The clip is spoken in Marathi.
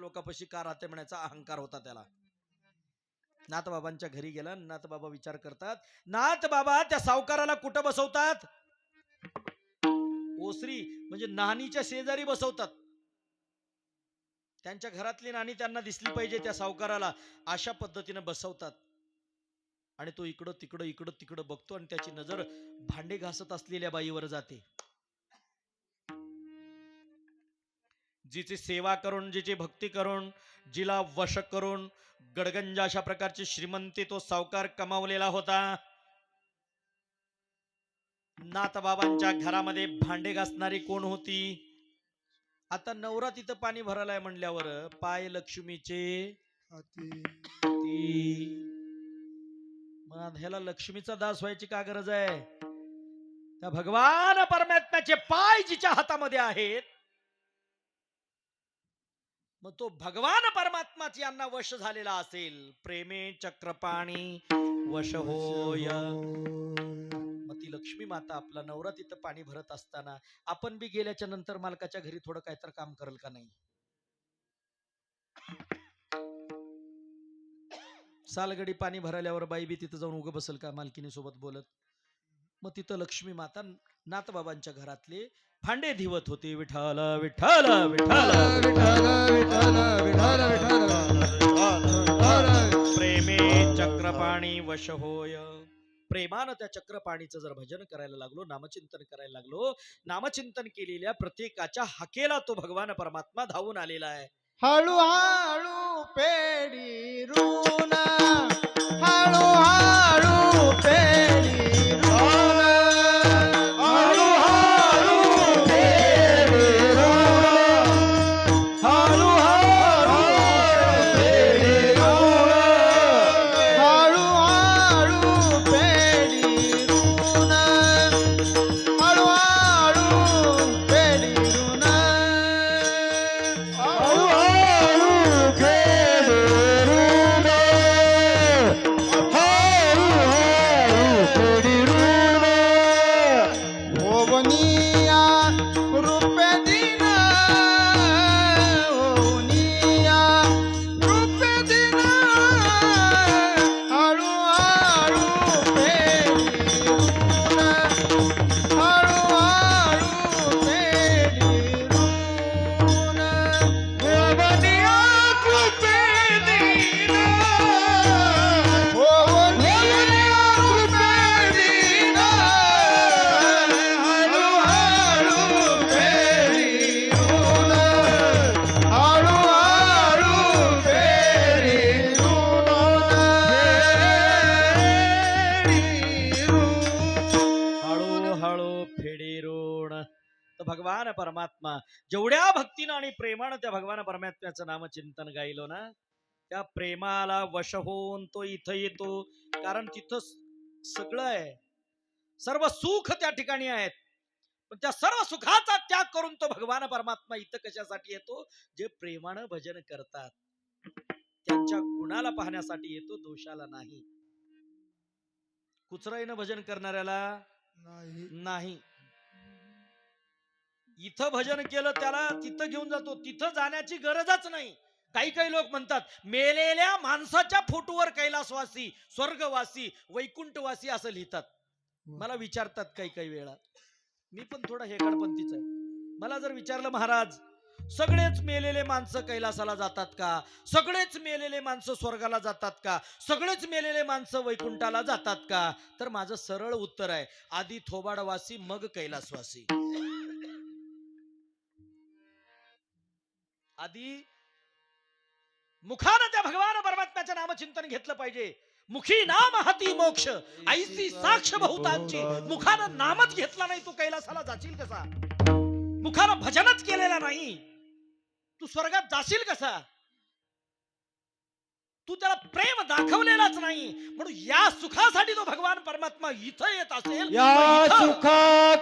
लोकांपाशी का राहते म्हणायचा अहंकार होता त्याला. नाथबाबांच्या घरी गेला नाथबाबा विचार करतात नाथबाबा त्या सावकाराला कुठं बसवतात? ओसरी म्हणजे नानीच्या शेजारी बसवतात. त्यांच्या घरातली नाणी त्यांना दिसली पाहिजे त्या सावकाराला. अशा पद्धतीने बसवतात. आणि तो इकडं तिकडं इकडं तिकडं बघतो आणि त्याची नजर भांडे घासत असलेल्या बाईवर जाते. जिची सेवा करून जिची भक्ती करून जिला वश करून गडगंज अशा प्रकारची श्रीमंती तो सावकार कमावलेला होता. नाथबाबांच्या घरामध्ये भांडे घासणारी कोण होती? आता नवरा तिथं पाणी भरायलाय म्हणल्यावर पाय लक्ष्मीचे. ह्याला लक्ष्मीचा दास व्हायची का गरज आहे? त्या भगवान परमात्म्याचे पाय जिच्या हातामध्ये आहेत मग तो भगवान परमात्माच यांना वश झालेला असेल. प्रेमे चक्रपाणी वश होय. मग ती लक्ष्मी माता आपला नवरा तिथं पाणी भरत असताना आपण बी गेल्याच्यानंतर मालकाच्या घरी थोडं काहीतरी काम करेल का नाही? सालगडी पाणी भरायल्यावर बाई बी तिथं जाऊन उगं बसल का मालकीनी सोबत बोलत? मग तिथं लक्ष्मी माता नाथबाबांच्या घरातले फांडे धिवत होते. विठाल विठाल विठाल प्रेमे चक्रपाणी वश होय. प्रेमानं त्या चक्रपाणीचं जर भजन करायला लागलो नामचिंतन करायला लागलो नामचिंतन केलेल्या प्रत्येकाच्या हाकेला तो भगवान परमात्मा धावून आलेला आहे. हळू हळू पेडी रुना हळू हळू पेडी ऋण तर भगवान परमात्मा जेवढ्या भक्तीनं आणि प्रेमानं त्या भगवान परमात्म्याचं नामचिंतन गायलो ना त्या प्रेमाला वश होऊन तो इथं येतो. कारण तिथं सगळं आहे. सर्व सुख त्या ठिकाणी आहेत. पण त्या सर्व सुखाचा त्याग करून तो भगवान परमात्मा इथं कशासाठी येतो? जे प्रेमानं भजन करतात. त्यांच्या गुणाला पाहण्यासाठी येतो दोषाला नाही. कुचराईनं भजन करणाऱ्याला नाही. इथं भजन केलं त्याला तिथं घेऊन जातो. तिथं जाण्याची गरजच नाही. काही काही लोक म्हणतात मेलेल्या माणसाच्या फोटोवर कैलासवासी स्वर्गवासी वैकुंठवासी असं लिहितात. मला विचारतात काही काही वेळा. मी पण थोडा हेकडपंथीच आहे. मला जर विचारलं महाराज सगळेच मेलेले माणसं कैलासाला जातात का? सगळेच मेलेले माणसं स्वर्गाला जातात का? सगळेच मेलेले माणसं वैकुंठाला जातात का? तर माझं सरळ उत्तर आहे आधी थोबाडवासी मग कैलासवासी. आधी मुखानं त्या भगवान परमात्म्याचं नामचिंतन घेतलं पाहिजे. मुखी नाम हाती मोक्ष. ऐसी साक्ष बहुतांची. मुखानं नामच घेतला नाही तू कैलासाला जाशील कसा? मुखानं भजनच केलेला नाही. तू स्वर्गात जाशील कसा? तू त्याला प्रेम दाखवलेलाच नाही. म्हणून या सुखासाठी तो भगवान परमात्मा इथं येत असेल या सुखा